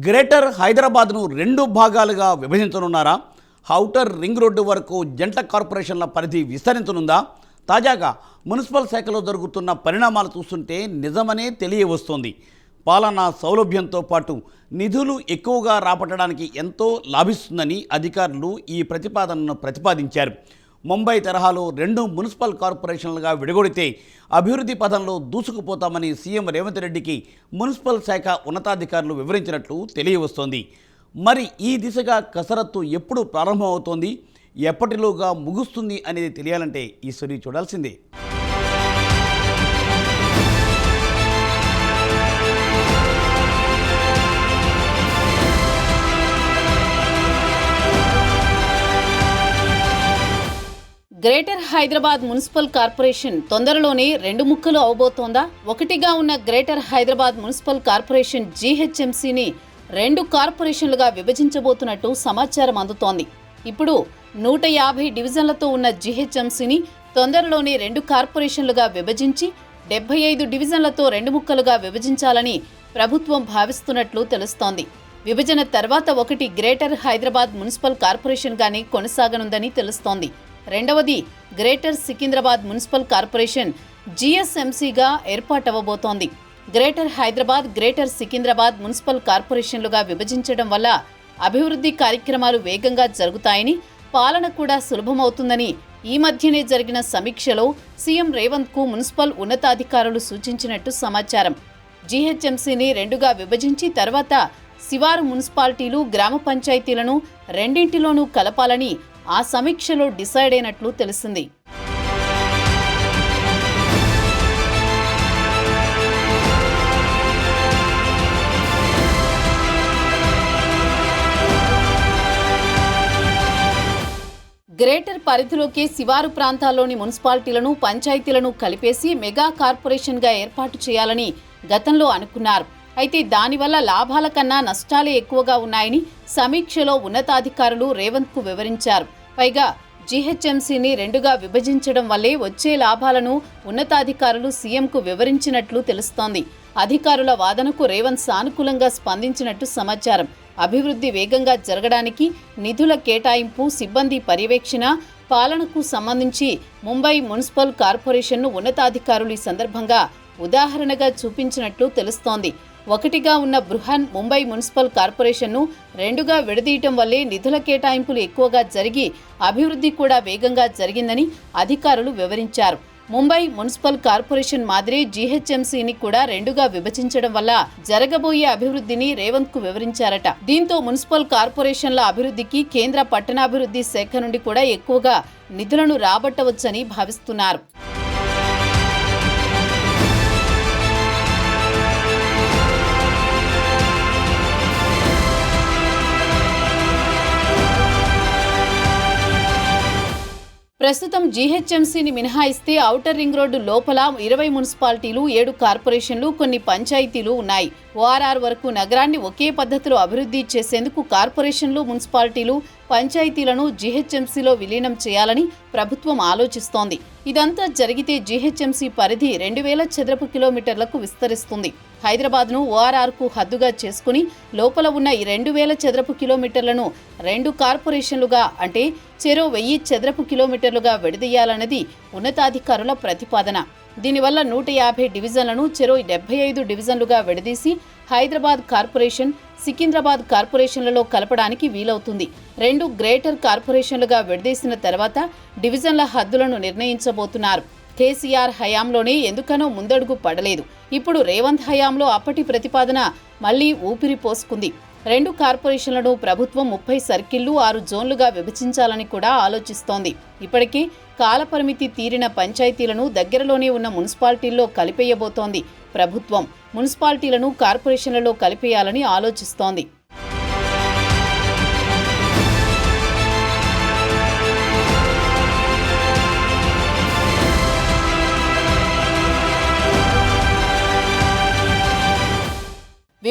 Greater హైదరాబాద్ను రెండు భాగాలుగా విభజించనున్నారా? ఔటర్ రింగ్ రోడ్డు వరకు జంట కార్పొరేషన్ల పరిధి విస్తరించనుందా? తాజాగా మున్సిపల్ శాఖలో జరుగుతున్న పరిణామాలు చూస్తుంటే నిజమనే తెలియవస్తోంది. పాలనా సౌలభ్యంతో పాటు నిధులు ఎక్కువగా రాబట్టడానికి ఎంతో లాభిస్తుందని అధికారులు ఈ ప్రతిపాదనను ప్రతిపాదించారు. ముంబై తరహాలో రెండు మున్సిపల్ కార్పొరేషన్లుగా విడగొడితే అభివృద్ధి పథంలో దూసుకుపోతామని సీఎం రేవంత్ రెడ్డికి మున్సిపల్ శాఖ ఉన్నతాధికారులు వివరించినట్లు తెలియవస్తోంది. మరి ఈ దిశగా కసరత్తు ఎప్పుడు ప్రారంభమవుతోంది? ఎప్పటిలోగా ముగుస్తుంది అనేది తెలియాలంటే ఈ స్టోరీ చూడాల్సిందే. గ్రేటర్ హైదరాబాద్ మున్సిపల్ కార్పొరేషన్ తొందరలోనే రెండు ముక్కలు అవబోతోందా? ఒకటిగా ఉన్న గ్రేటర్ హైదరాబాద్ మున్సిపల్ కార్పొరేషన్ జీహెచ్ఎంసీని రెండు కార్పొరేషన్లుగా విభజించబోతున్నట్టు సమాచారం అందుతోంది. ఇప్పుడు నూట యాభై డివిజన్లతో ఉన్న జీహెచ్ఎంసీని తొందరలోనే రెండు కార్పొరేషన్లుగా విభజించి డెబ్బై ఐదు డివిజన్లతో రెండు ముక్కలుగా విభజించాలని ప్రభుత్వం భావిస్తున్నట్లు తెలుస్తోంది. విభజన తర్వాత ఒకటి గ్రేటర్ హైదరాబాద్ మున్సిపల్ కార్పొరేషన్గానే కొనసాగనుందని తెలుస్తోంది. రెండవది గ్రేటర్ సికింద్రాబాద్ మున్సిపల్ కార్పొరేషన్ జీఎస్ఎంసీగా ఏర్పాటవ్వబోతోంది. Greater Hyderabad greater Secunderabad municipal కార్పొరేషన్లుగా విభజించడం వల్ల అభివృద్ధి కార్యక్రమాలు వేగంగా జరుగుతాయని పాలన కూడా సులభమవుతుందని ఈ మధ్యనే జరిగిన సమీక్షలో సీఎం రేవంత్కు మున్సిపల్ ఉన్నతాధికారులు సూచించినట్టు సమాచారం. జీహెచ్ఎంసీని రెండుగా విభజించి తర్వాత శివారు మున్సిపాలిటీలు గ్రామ పంచాయతీలను రెండింటిలోనూ కలపాలని ఆ సమీక్షలో డిసైడ్ అయినట్లు తెలిసింది. గ్రేటర్ పరిధిలోకి శివారు ప్రాంతాల్లోని మున్సిపాలిటీలను పంచాయతీలను కలిపేసి మెగా కార్పొరేషన్గా ఏర్పాటు చేయాలని గతంలో అనుకున్నారు. అయితే దానివల్ల లాభాల కన్నా నష్టాలే ఎక్కువగా ఉన్నాయని సమీక్షలో ఉన్నతాధికారులు రేవంత్కు వివరించారు. పైగా జీహెచ్ఎంసీని రెండుగా విభజించడం వల్లే వచ్చే లాభాలను ఉన్నతాధికారులు సీఎంకు వివరించినట్లు తెలుస్తోంది. అధికారుల వాదనకు రేవంత్ సానుకూలంగా స్పందించినట్టు సమాచారం. అభివృద్ధి వేగంగా జరగడానికి నిధుల కేటాయింపు సిబ్బంది పర్యవేక్షణ పాలనకు సంబంధించి ముంబై మున్సిపల్ కార్పొరేషన్ను ఉన్నతాధికారులు ఈ సందర్భంగా ఉదాహరణగా చూపించినట్లు తెలుస్తోంది. ఒకటిగా ఉన్న బృహన్ ముంబై మున్సిపల్ కార్పొరేషన్ను రెండుగా విడదీయటం వల్లే నిధుల కేటాయింపులు ఎక్కువగా జరిగి అభివృద్ధి కూడా వేగంగా జరిగిందని అధికారులు వివరించారు. ముంబై మున్సిపల్ కార్పొరేషన్ మాదిరి జీహెచ్ఎంసీని కూడా రెండుగా విభజించడం వల్ల జరగబోయే అభివృద్ధిని రేవంత్కు వివరించారట. దీంతో మున్సిపల్ కార్పొరేషన్ల అభివృద్ధికి కేంద్ర పట్టణాభివృద్ధి శాఖ నుండి కూడా ఎక్కువగా నిధులను రాబట్టవచ్చని భావిస్తున్నారు. ప్రస్తుతం జీహెచ్ఎంసీని మినహాయిస్తే ఔటర్ రింగ్ రోడ్డు లోపల ఇరవై మున్సిపాలిటీలు ఏడు కార్పొరేషన్లు కొన్ని పంచాయతీలు ఉన్నాయి. ఓఆర్ఆర్ వరకు నగరాన్ని ఒకే పద్ధతిలో అభివృద్ధి చేసేందుకు కార్పొరేషన్లు మున్సిపాలిటీలు పంచాయతీలను జీహెచ్ఎంసీలో విలీనం చేయాలని ప్రభుత్వం ఆలోచిస్తోంది. ఇదంతా జరిగితే జీహెచ్ఎంసీ పరిధి రెండు వేల చదరపు కిలోమీటర్లకు విస్తరిస్తుంది. హైదరాబాద్ను ఓఆర్ఆర్కు హద్దుగా చేసుకుని లోపల ఉన్న ఈ రెండు వేల చదరపు కిలోమీటర్లను రెండు కార్పొరేషన్లుగా అంటే చెరో వెయ్యి చదరపు కిలోమీటర్లుగా విడదీయాలన్నది ఉన్నతాధికారుల ప్రతిపాదన. దీనివల్ల నూట యాభై డివిజన్లను చెరో డెబ్బై ఐదు డివిజన్లుగా విడదీసి హైదరాబాద్ కార్పొరేషన్ సికింద్రాబాద్ కార్పొరేషన్లలో కలపడానికి వీలవుతుంది. రెండు గ్రేటర్ కార్పొరేషన్లుగా విడదీసిన తర్వాత డివిజన్ల హద్దులను నిర్ణయించబోతున్నారు. కేసీఆర్ హయాంలోనే ఎందుకనో ముందడుగు పడలేదు. ఇప్పుడు రేవంత్ హయాంలో అప్పటి ప్రతిపాదన మళ్ళీ ఊపిరి పోసుకుంది. రెండు కార్పొరేషన్లను ప్రభుత్వం ముప్పై సర్కిళ్ళు ఆరు జోన్లుగా విభజించాలని కూడా ఆలోచిస్తోంది. ఇప్పటికే కాలపరిమితి తీరిన పంచాయతీలను దగ్గరలోనే ఉన్న మున్సిపాలిటీల్లో కలిపేయబోతోంది ప్రభుత్వం. మున్సిపాలిటీలను కార్పొరేషన్లలో కలిపేయాలని ఆలోచిస్తోంది.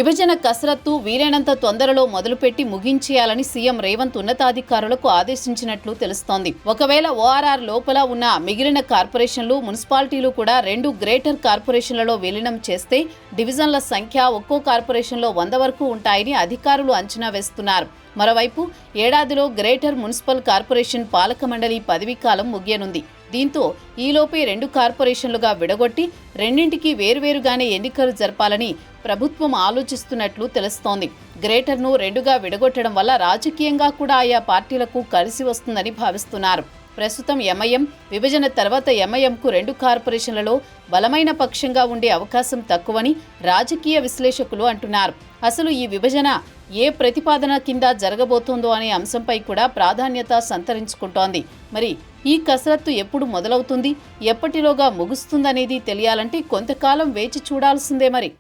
విభజన కసరత్తు వీలైనంత తొందరలో మొదలుపెట్టి ముగించేయాలని సీఎం రేవంత్ ఉన్నతాధికారులకు ఆదేశించినట్లు తెలుస్తోంది. ఒకవేళ ఓఆర్ఆర్ లోపల ఉన్న మిగిలిన కార్పొరేషన్లు మున్సిపాలిటీలు కూడా రెండు గ్రేటర్ కార్పొరేషన్లలో విలీనం చేస్తే డివిజన్ల సంఖ్య ఒక్కో కార్పొరేషన్లో వంద వరకు ఉంటాయని అధికారులు అంచనా వేస్తున్నారు. మరోవైపు ఏడాదిలో గ్రేటర్ మున్సిపల్ కార్పొరేషన్ పాలక మండలి పదవీకాలం ముగియనుంది. దీంతో ఈలోపే రెండు కార్పొరేషన్లుగా విడగొట్టి రెండింటికి వేరువేరుగానే ఎన్నికలు జరపాలని ప్రభుత్వం ఆలోచిస్తున్నట్లు తెలుస్తోంది. గ్రేటర్ను రెండుగా విడగొట్టడం వల్ల రాజకీయంగా కూడా ఆయా పార్టీలకు కలిసి వస్తుందని భావిస్తున్నారు. ప్రస్తుతం ఎంఐఎం విభజన తర్వాత ఎంఐఎంకు రెండు కార్పొరేషన్లలో బలమైన పక్షంగా ఉండే అవకాశం తక్కువని రాజకీయ విశ్లేషకులు అంటున్నారు. అసలు ఈ విభజన ఏ ప్రతిపాదన కింద జరగబోతుందో అనే అంశంపై కూడా ప్రాధాన్యత సంతరించుకుంటోంది. మరి ఈ కసరత్తు ఎప్పుడు మొదలవుతుంది? ఎప్పటిలోగా ముగుస్తుందనేది తెలియాలంటే కొంతకాలం వేచి చూడాల్సిందే మరి.